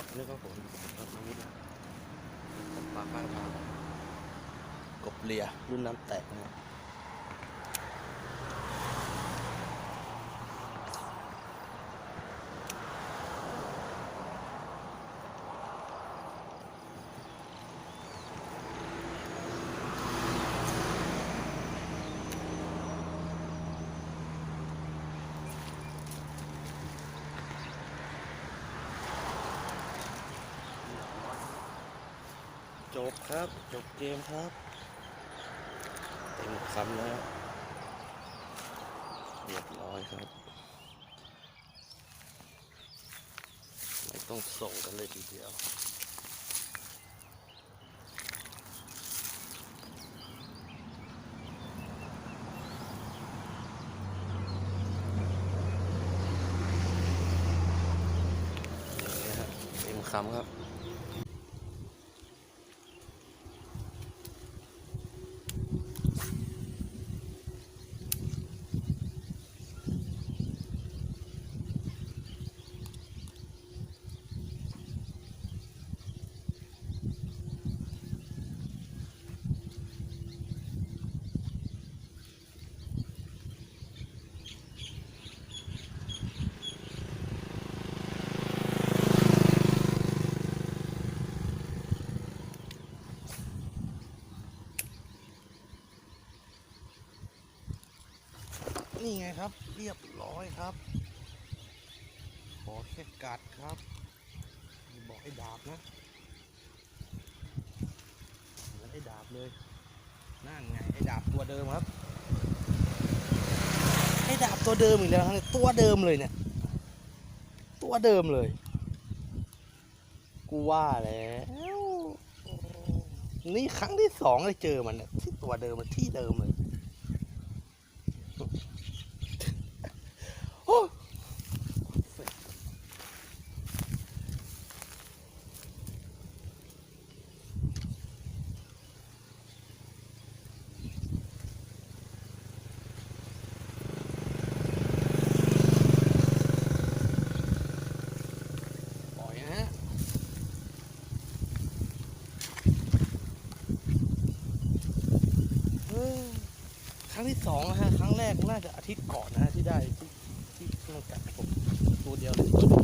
ครับนี่ครับผมครับอาวุธปลาข้างทางกบเลียรุ่นน้ำแตกนะครับ จบครับ จบเกมครับ เต็มคำแล้ว เรียบร้อยครับ ไม่ต้องส่งกันเลยทีเดียวนี่นะฮะเต็มคำครับ นี่ไงครับ เรียบร้อยครับ ขอแค่กัดครับบอกไอ้ดาบนะเหมือนไอ้ดาบเลยนั่นไงไอ้ดาบตัวเดิมครับไอ้ดาบตัวเดิมอีกแล้วครับตัวเดิมเลยเนี่ย ตัวเดิมเลย กูว่าแล้วนี่ครั้งที่สองเลยเจอมันเนี่ยที่ตัวเดิมมันที่เดิมเลย โอ้ปล่อยนะฮะเออ ครั้งที่สองนะฮะ ครั้งแรกน่าจะอาทิตย์ก่อนนะฮะที่ได้ที่ ที่เพิ่งกัดผมตัวเดียวเลย